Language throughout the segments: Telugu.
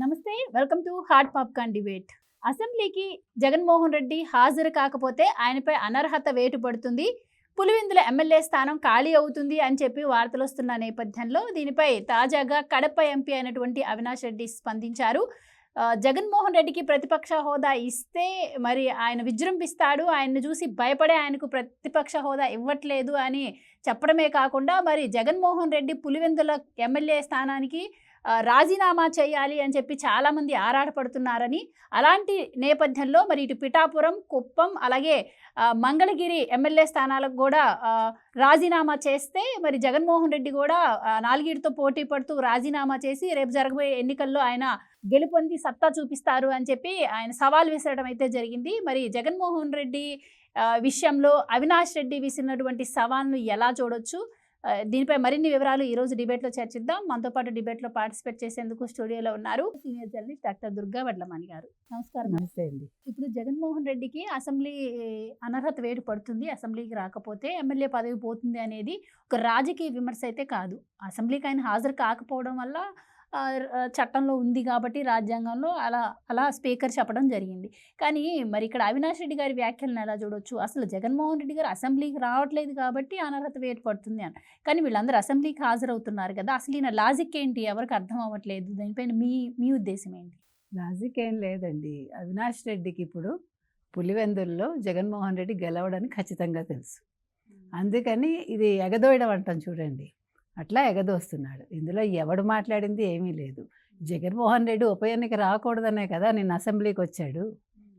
నమస్తే welcome to heart popcorn debate. అసెంబ్లీకి జగన్మోహన్ రెడ్డి హాజరు కాకపోతే ఆయనపై అనర్హత వేటు పడుతుంది. పులివెందుల ఎమ్మెల్యే స్థానం ఖాళీ అవుతుంది అని చెప్పి వార్తలు వస్తున్న నేపథ్యంలో దీనిపై తాజాగా కడప ఎంపీ అయినటువంటి అవినాష్ రెడ్డి స్పందించారు. జగన్మోహన్ రెడ్డికి ప్రతిపక్ష హోదా ఇస్తే మరి ఆయన విజృంభిస్తాడు. ఆయన్ని చూసి భయపడే ఆయనకు ప్రతిపక్ష హోదా ఇవ్వట్లేదు అని చెప్పడమే కాకుండా మరి జగన్మోహన్ రెడ్డి పులివెందుల ఎమ్మెల్యే స్థానానికి రాజీనామా చేయాలి అని చెప్పి చాలామంది ఆరాటపడుతున్నారని అలాంటి నేపథ్యంలో మరి ఇటు పిఠాపురం కుప్పం అలాగే మంగళగిరి ఎమ్మెల్యే స్థానాలకు కూడా రాజీనామా చేస్తే మరి జగన్మోహన్ రెడ్డి కూడా ఆ, పోటీ పడుతూ రాజీనామా చేసి రేపు జరగబోయే ఎన్నికల్లో ఆయన గెలుపొంది సత్తా చూపిస్తారు అని చెప్పి ఆయన సవాల్ విసరడం అయితే జరిగింది. మరి జగన్మోహన్ రెడ్డి విషయంలో అవినాష్ రెడ్డి విసిరినటువంటి సవాల్ను ఎలా చూడొచ్చు? దీనిపై మరిన్ని వివరాలు ఈ రోజు డిబేట్లో చర్చిద్దాం. మనతో పాటు డిబేట్లో పార్టిసిపేట్ చేసేందుకు స్టూడియోలో ఉన్నారు senior journalist doctor Durga Vadlamani garu. నమస్కారం నమస్తే అండి. ఇప్పుడు జగన్మోహన్ రెడ్డికి అసెంబ్లీ అనర్హత వేటు పడుతుంది. అసెంబ్లీకి రాకపోతే ఎమ్మెల్యే పదవి పోతుంది అనేది ఒక రాజకీయ విమర్శ అయితే కాదు. అసెంబ్లీకి ఆయన హాజరు కాకపోవడం వల్ల చట్టంలో ఉంది కాబట్టి రాజ్యాంగంలో అలా అలా స్పీకర్ చెప్పడం జరిగింది. కానీ మరి ఇక్కడ అవినాష్ రెడ్డి గారి వ్యాఖ్యలను ఎలా చూడొచ్చు? అసలు జగన్మోహన్ రెడ్డి గారు అసెంబ్లీకి రావట్లేదు కాబట్టి అనర్హత వేటు పడుతుంది అని కానీ వీళ్ళందరూ అసెంబ్లీకి హాజరవుతున్నారు కదా అసలు ఈయన లాజిక్ ఏంటి? ఎవరికి అర్థం అవ్వట్లేదు. దానిపైన మీ మీ ఉద్దేశం ఏంటి? లాజిక్ ఏం లేదండి. అవినాష్ రెడ్డికి ఇప్పుడు పులివెందుల్లో జగన్మోహన్ రెడ్డి గెలవడానికి ఖచ్చితంగా తెలుసు. అందుకని ఇది ఎగదోయడం అంటాం చూడండి. అట్లా ఎగదోస్తున్నాడు. ఇందులో ఎవడు మాట్లాడింది ఏమీ లేదు. జగన్మోహన్ రెడ్డి ఉప ఎన్నిక రాకూడదనే కదా నేను అసెంబ్లీకి వచ్చాడు.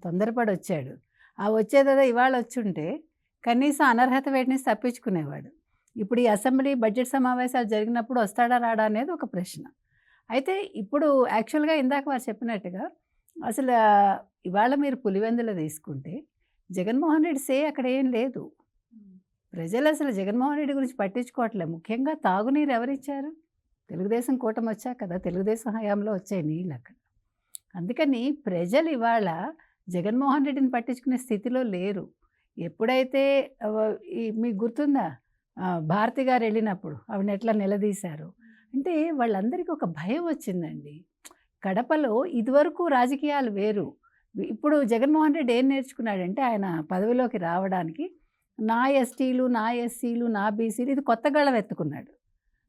తొందరపడి వచ్చాడు. ఆ వచ్చేదేదో ఇవాళ వచ్చుంటే కనీసం అనర్హత వేటిని తప్పించుకునేవాడు. ఇప్పుడు ఈ అసెంబ్లీ బడ్జెట్ సమావేశాలు జరిగినప్పుడు వస్తాడా రాడా అనేది ఒక ప్రశ్న. అయితే ఇప్పుడు యాక్చువల్గా ఇందాక వారు చెప్పినట్టుగా అసలు ఇవాళ మీరు పులివెందులు తీసుకుంటే జగన్మోహన్ రెడ్డి సే అక్కడ ఏం లేదు. ప్రజలు అసలు జగన్మోహన్ రెడ్డి గురించి పట్టించుకోవట్లేదు ముఖ్యంగా తాగునీరు ఎవరిచ్చారు? తెలుగుదేశం కూటమి వచ్చా కదా? తెలుగుదేశం హయాంలో వచ్చాయి నీళ్ళు అక్కడ అందుకని ప్రజలు ఇవాళ జగన్మోహన్ రెడ్డిని పట్టించుకునే స్థితిలో లేరు. ఎప్పుడైతే మీకు గుర్తుందా? భారతి గారు వెళ్ళినప్పుడు ఆవిడని ఎట్లా నిలదీశారు? అంటే వాళ్ళందరికీ ఒక భయం వచ్చిందండి. కడపలో ఇదివరకు రాజకీయాలు వేరు. ఇప్పుడు జగన్మోహన్ రెడ్డి ఏం నేర్చుకున్నాడంటే ఆయన పదవిలోకి రావడానికి నా ఎస్టీలు నా ఎస్సీలు నా బీసీలు ఇది కొత్త గళం ఎత్తుకున్నాడు.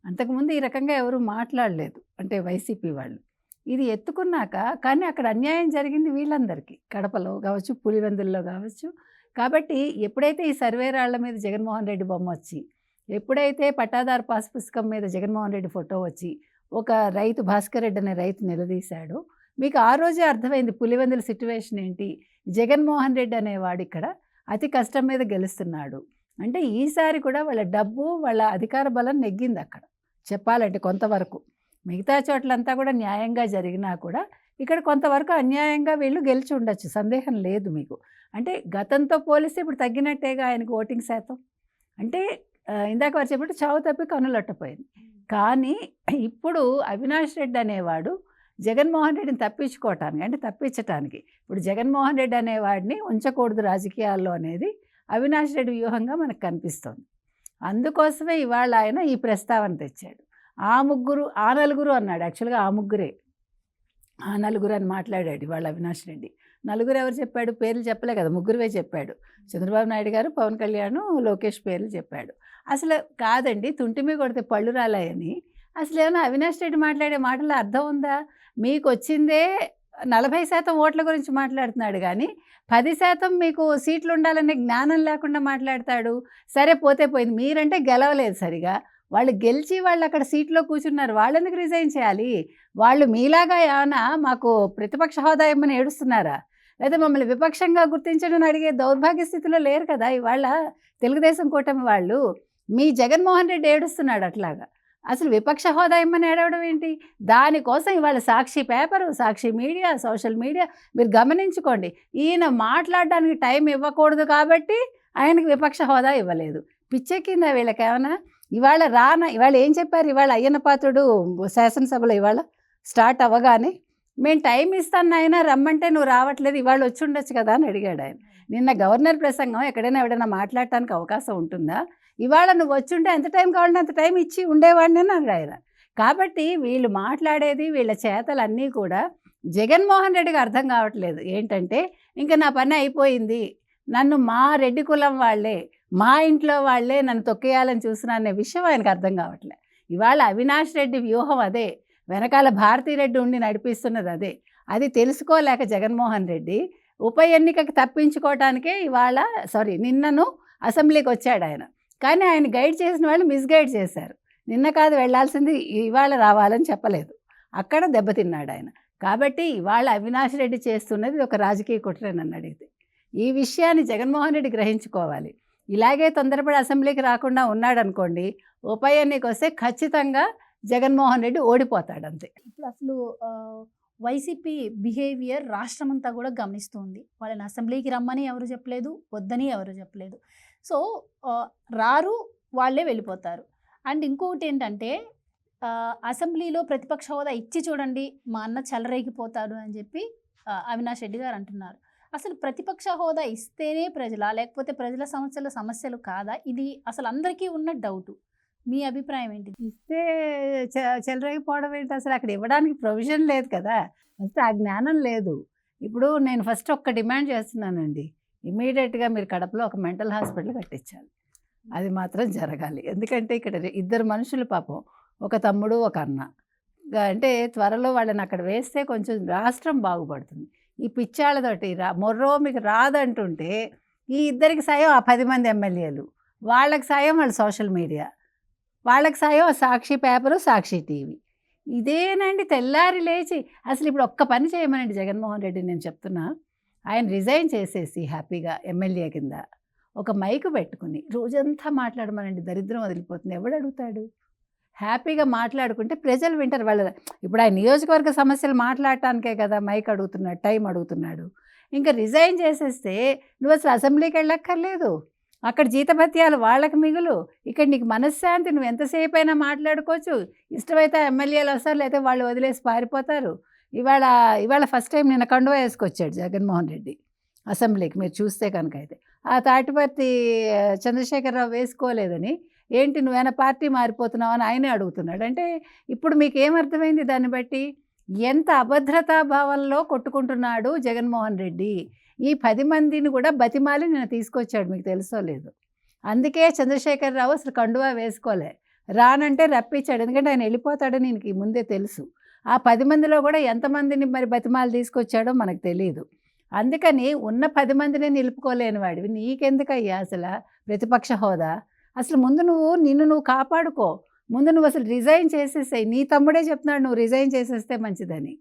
అంతకుముందు ఈ రకంగా ఎవరు మాట్లాడలేదు అంటే వైసీపీ వాళ్ళు. ఇది ఎత్తుకున్నాక కానీ అక్కడ అన్యాయం జరిగింది వీళ్ళందరికీ. కడపలో కావచ్చు పులివెందుల్లో కావచ్చు. కాబట్టి ఎప్పుడైతే ఈ సర్వేరాళ్ళ మీద జగన్మోహన్ రెడ్డి బొమ్మ వచ్చి ఎప్పుడైతే పట్టాదారు పాస్ పుస్తకం మీద జగన్మోహన్ రెడ్డి ఫోటో వచ్చి ఒక రైతు భాస్కర్ రెడ్డి అనే రైతు నిలదీశాడో మీకు ఆ రోజే అర్థమైంది పులివెందుల సిట్యువేషన్ ఏంటి? జగన్మోహన్ రెడ్డి అనేవాడు ఇక్కడ అతి కష్టం మీద గెలుస్తున్నాడు. అంటే ఈసారి కూడా వాళ్ళ డబ్బు వాళ్ళ అధికార బలం నెగ్గింది అక్కడ. చెప్పాలంటే కొంతవరకు. మిగతా చోట్లంతా కూడా న్యాయంగా జరిగినా కూడా ఇక్కడ కొంతవరకు అన్యాయంగా వీళ్ళు గెలిచి ఉండొచ్చు. సందేహం లేదు మీకు. అంటే గతంతో పోలిస్తే ఇప్పుడు తగ్గినట్టేగా ఆయనకు ఓటింగ్ శాతం? అంటే ఇందాక వారు చెప్పినట్టు చావు తప్పి కనులట్టపోయింది. కానీ ఇప్పుడు అవినాష్ రెడ్డి అనేవాడు జగన్మోహన్ రెడ్డిని తప్పించుకోవటానికి అంటే తప్పించటానికి. ఇప్పుడు జగన్మోహన్ రెడ్డి అనేవాడిని ఉంచకూడదు రాజకీయాల్లో అనేది అవినాష్ రెడ్డి వ్యూహంగా మనకు కనిపిస్తుంది. అందుకోసమే ఇవాళ ఆయన ఈ ప్రస్తావన తెచ్చాడు. ఆ ముగ్గురు ఆ నలుగురు అన్నాడు. యాక్చువల్గా ఆ ముగ్గురే. ఆ నలుగురు అని మాట్లాడాడు ఇవాళ అవినాష్ రెడ్డి. నలుగురు ఎవరు చెప్పాడు? పేర్లు చెప్పలే కదా ముగ్గురువే చెప్పాడు. చంద్రబాబు నాయుడు గారు పవన్ కళ్యాణ్ లోకేష్ పేర్లు చెప్పాడు. అసలు కాదండి తుంటిమి కొడితే పళ్ళు రాలాయని. అసలు ఏమైనా అవినాష్ రెడ్డి మాట్లాడే మాటల్లో అర్థం ఉందా? మీకు వచ్చిందే నలభై శాతం ఓట్ల గురించి మాట్లాడుతున్నాడు కానీ పది శాతం మీకు సీట్లు ఉండాలనే జ్ఞానం లేకుండా మాట్లాడతాడు. సరే పోతే పోయింది. మీరంటే గెలవలేదు సరిగా. వాళ్ళు గెలిచి వాళ్ళు అక్కడ సీట్లో కూర్చున్నారు. వాళ్ళు ఎందుకు రిజైన్ చేయాలి? వాళ్ళు మీలాగా ఏమైనా మాకు ప్రతిపక్ష హోదా ఇమ్మని ఏడుస్తున్నారా? లేదా మమ్మల్ని విపక్షంగా గుర్తించడం అడిగే దౌర్భాగ్య స్థితిలో లేరు కదా ఇవాళ తెలుగుదేశం కూటమి వాళ్ళు. మీ జగన్మోహన్ రెడ్డి ఏడుస్తున్నాడు అట్లాగా. అసలు విపక్ష హోదా ఇమ్మని ఏడవడం ఏంటి? దానికోసం ఇవాళ Sakshi paper Sakshi media social media. మీరు గమనించుకోండి ఈయన మాట్లాడడానికి టైం ఇవ్వకూడదు కాబట్టి ఆయనకి విపక్ష హోదా ఇవ్వలేదు. పిచ్చెక్కిందా వీళ్ళకి ఇవాళ రాన ఇవాళ ఏం చెప్పారు? ఇవాళ అయ్యన పాత్రుడు శాసనసభలో ఇవాళ స్టార్ట్ అవ్వగానే మేము టైం ఇస్తాను ఆయన రమ్మంటే నువ్వు రావట్లేదు ఇవాళ వచ్చి ఉండొచ్చు కదా అని అడిగాడు ఆయన. నిన్న గవర్నర్ ప్రసంగం ఎక్కడైనా ఎవడైనా మాట్లాడటానికి అవకాశం ఉంటుందా? ఇవాళ నువ్వు వచ్చుంటే ఎంత టైం కావాలంటే అంత టైం ఇచ్చి ఉండేవాడిని అని ఆయన. కాబట్టి వీళ్ళు మాట్లాడేది వీళ్ళ చేతలన్నీ కూడా జగన్మోహన్ రెడ్డికి అర్థం కావట్లేదు. ఏంటంటే ఇంకా నా పని అయిపోయింది. నన్ను మా రెడ్డి కులం వాళ్ళే మా ఇంట్లో వాళ్ళే నన్ను తొక్కేయాలని చూసిన అనే విషయం ఆయనకు అర్థం కావట్లే. ఇవాళ అవినాష్ రెడ్డి వ్యూహం అదే. వెనకాల భారతీ రెడ్డి ఉండి నడిపిస్తున్నది అదే. అది తెలుసుకోలేక జగన్మోహన్ రెడ్డి ఉప ఎన్నికకి తప్పించుకోవటానికే ఇవాళ సారీ నిన్నను అసెంబ్లీకి వచ్చాడు ఆయన. కానీ ఆయన గైడ్ చేసిన వాళ్ళు మిస్గైడ్ చేశారు. నిన్న కాదు వెళ్ళాల్సింది ఇవాళ రావాలని చెప్పలేదు. అక్కడ దెబ్బతిన్నాడు ఆయన. కాబట్టి ఇవాళ అవినాష్ రెడ్డి చేస్తున్నది ఒక రాజకీయ కుట్ర నన్ను అడిగితే. ఈ విషయాన్ని జగన్మోహన్ రెడ్డి గ్రహించుకోవాలి. ఇలాగే తొందరపడి అసెంబ్లీకి రాకుండా ఉన్నాడనుకోండి ఉప ఎన్నిక వస్తే ఖచ్చితంగా జగన్మోహన్ రెడ్డి ఓడిపోతాడు అంతే ఇప్పుడు అసలు వైసీపీ బిహేవియర్ రాష్ట్రం అంతా కూడా గమనిస్తుంది. వాళ్ళని అసెంబ్లీకి రమ్మని ఎవరు చెప్పలేదు వద్దని ఎవరు చెప్పలేదు. సో రారు వాళ్ళే వెళ్ళిపోతారు. అండ్ ఇంకొకటి ఏంటంటే అసెంబ్లీలో ప్రతిపక్ష హోదా ఇచ్చి చూడండి మా అన్న చెలరేగిపోతాడు అని చెప్పి అవినాష్ రెడ్డి గారు అంటున్నారు. అసలు ప్రతిపక్ష హోదా ఇస్తేనే ప్రజల లేకపోతే ప్రజల సమస్యల సమస్యలు కాదా? ఇది అసలు అందరికీ ఉన్న డౌటు. మీ అభిప్రాయం ఏంటి? ఇస్తే చె- చెలరేగిపోవడం ఏంటి? అసలు అక్కడ ఇవ్వడానికి ప్రొవిజన్ లేదు కదా. ఫస్ట్ ఆ జ్ఞానం లేదు. ఇప్పుడు నేను ఫస్ట్ ఒక్క డిమాండ్ చేస్తున్నానండి. ఇమీడియట్గా మీరు కడపలో ఒక మెంటల్ హాస్పిటల్ కట్టించాలి. అది మాత్రం జరగాలి. ఎందుకంటే ఇక్కడ ఇద్దరు మనుషులు పాపం. ఒక తమ్ముడు ఒక అన్న. అంటే త్వరలో వాళ్ళని అక్కడ వేస్తే కొంచెం రాష్ట్రం బాగుపడుతుంది. ఈ పిచ్చాళ్ళతోటి రా మొర్రో మీకు రాదంటుంటే ఈ ఇద్దరికి సాయం ఆ పది మంది ఎమ్మెల్యేలు. వాళ్ళకి సాయం వాళ్ళ సోషల్ మీడియా. వాళ్ళకి సాయం సాక్షి పేపరు సాక్షి టీవీ. ఇదేనండి తెల్లారి లేచి అసలు ఇప్పుడు ఒక్క పని చేయమనండి జగన్మోహన్ రెడ్డి నేను చెప్తున్నా. ఆయన రిజైన్ చేసేసి హ్యాపీగా ఎమ్మెల్యే కింద ఒక మైక్ పెట్టుకుని రోజంతా మాట్లాడమనండి దరిద్రం వదిలిపోతుంది. ఎవడు అడుగుతాడు? హ్యాపీగా మాట్లాడుకుంటే ప్రజలు వింటారు. వాళ్ళ ఇప్పుడు ఆయన నియోజకవర్గ సమస్యలు మాట్లాడటానికే కదా మైక్ అడుగుతున్నాడు టైం అడుగుతున్నాడు. ఇంకా రిజైన్ చేసేస్తే నువ్వు అసలు అసెంబ్లీకి వెళ్ళక్కర్లేదు. అక్కడ జీతభత్యాలు వాళ్ళకి మిగులు. ఇక్కడ నీకు మనశ్శాంతి నువ్వు ఎంతసేపు అయినా మాట్లాడుకోవచ్చు. ఇష్టమైతే ఎమ్మెల్యేలు వస్తారు లేకపోతే వాళ్ళు వదిలేసి పారిపోతారు. ఇవాళ ఇవాళ ఫస్ట్ టైం నిన్న కండువా వేసుకొచ్చాడు జగన్మోహన్ రెడ్డి అసెంబ్లీకి మీరు చూస్తే కనుక అయితే ఆ తాటిపర్తి చంద్రశేఖరరావు వేసుకోలేదని ఏంటి నువ్వేనా పార్టీ మారిపోతున్నావు? అని ఆయనే అడుగుతున్నాడు. అంటే ఇప్పుడు మీకు ఏమర్థమైంది దాన్ని బట్టి? ఎంత అభద్రతా భావంలో కొట్టుకుంటున్నాడు జగన్మోహన్ రెడ్డి. ఈ పది మందిని కూడా బతిమాలి నేను తీసుకొచ్చాడు మీకు తెలుసో లేదు. అందుకే చంద్రశేఖరరావు అసలు కండువా వేసుకోలే. రానంటే రప్పించాడు ఎందుకంటే ఆయన వెళ్ళిపోతాడని నీకు ముందే తెలుసు. ఆ పది మందిలో కూడా ఎంతమందిని మరి బతిమాలు తీసుకొచ్చాడో మనకు తెలియదు అందుకని ఉన్న పది మందినే నిలుపుకోలేని వాడివి. నీకెందుకయ్యా అసలు ప్రతిపక్ష హోదా? అసలు ముందు నువ్వు నిన్ను నువ్వు కాపాడుకో. ముందు నువ్వు అసలు రిజైన్ చేసేసాయి. నీ తమ్ముడే చెప్తున్నాడు నువ్వు రిజైన్ చేసేస్తే మంచిదని.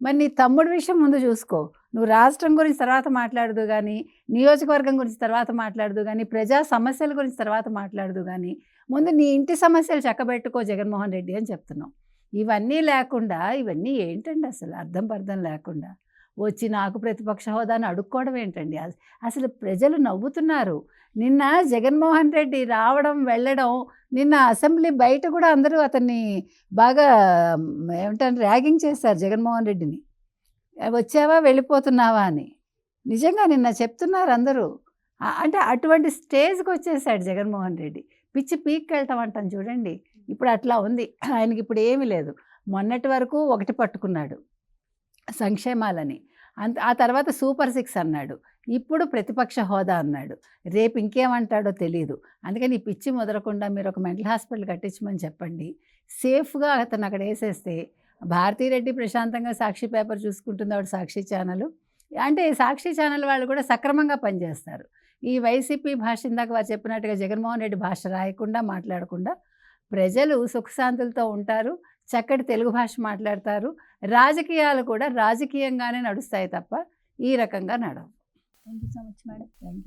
మరి నీ తమ్ముడి విషయం ముందు చూసుకో. నువ్వు రాష్ట్రం గురించి తర్వాత మాట్లాడదు కానీ నియోజకవర్గం గురించి తర్వాత మాట్లాడదు కానీ ప్రజా సమస్యల గురించి తర్వాత మాట్లాడదు కానీ ముందు నీ ఇంటి సమస్యలు చక్కబెట్టుకో జగన్మోహన్ రెడ్డి అని చెప్తున్నాం ఇవన్నీ లేకుండా ఇవన్నీ ఏంటండి అసలు అర్థం పర్థం లేకుండా? వచ్చి నాకు ప్రతిపక్ష హోదాని అడుక్కోవడం ఏంటండి? అసలు ప్రజలు నవ్వుతున్నారు. నిన్న జగన్మోహన్ రెడ్డి రావడం వెళ్ళడం నిన్న అసెంబ్లీ బయట కూడా అందరూ అతన్ని బాగా మ్, ఏమంటారు ర్యాగింగ్ చేశారు జగన్మోహన్ రెడ్డిని. వచ్చావా వెళ్ళిపోతున్నావా అని. నిజంగా నిన్న చెప్తున్నారు అందరూ. అంటే అటువంటి స్టేజ్కి వచ్చేసాడు జగన్మోహన్ రెడ్డి. పిచ్చి పీక్కి వెళ్తాం అంటాం చూడండి. ఇప్పుడు అట్లా ఉంది. ఆయనకి ఇప్పుడు ఏమీ లేదు. మొన్నటి వరకు ఒకటి పట్టుకున్నాడు సంక్షేమాలని. అంత ఆ తర్వాత సూపర్ సిక్స్ అన్నాడు. ఇప్పుడు ప్రతిపక్ష హోదా అన్నాడు. రేపు ఇంకేమంటాడో తెలియదు అందుకని ఈ పిచ్చి ముదరకుండా మీరు ఒక మెంటల్ హాస్పిటల్ కట్టించమని చెప్పండి. సేఫ్గా అతను అక్కడ వేసేస్తే భారతీరెడ్డి ప్రశాంతంగా సాక్షి పేపర్ చూసుకుంటుంది ఆవిడ సాక్షి ఛానల్. అంటే సాక్షి ఛానల్ వాళ్ళు కూడా సక్రమంగా పనిచేస్తారు. ఈ వైసీపీ భాష ఇందాక వారు చెప్పినట్టుగా జగన్మోహన్ రెడ్డి భాష రాయకుండా మాట్లాడకుండా ప్రజలు సుఖశాంతులతో ఉంటారు చక్కటి తెలుగు భాష మాట్లాడతారు. రాజకీయాలు కూడా రాజకీయంగానే నడుస్తాయి తప్ప ఈ రకంగా నడవు. Thank you so much madam thank you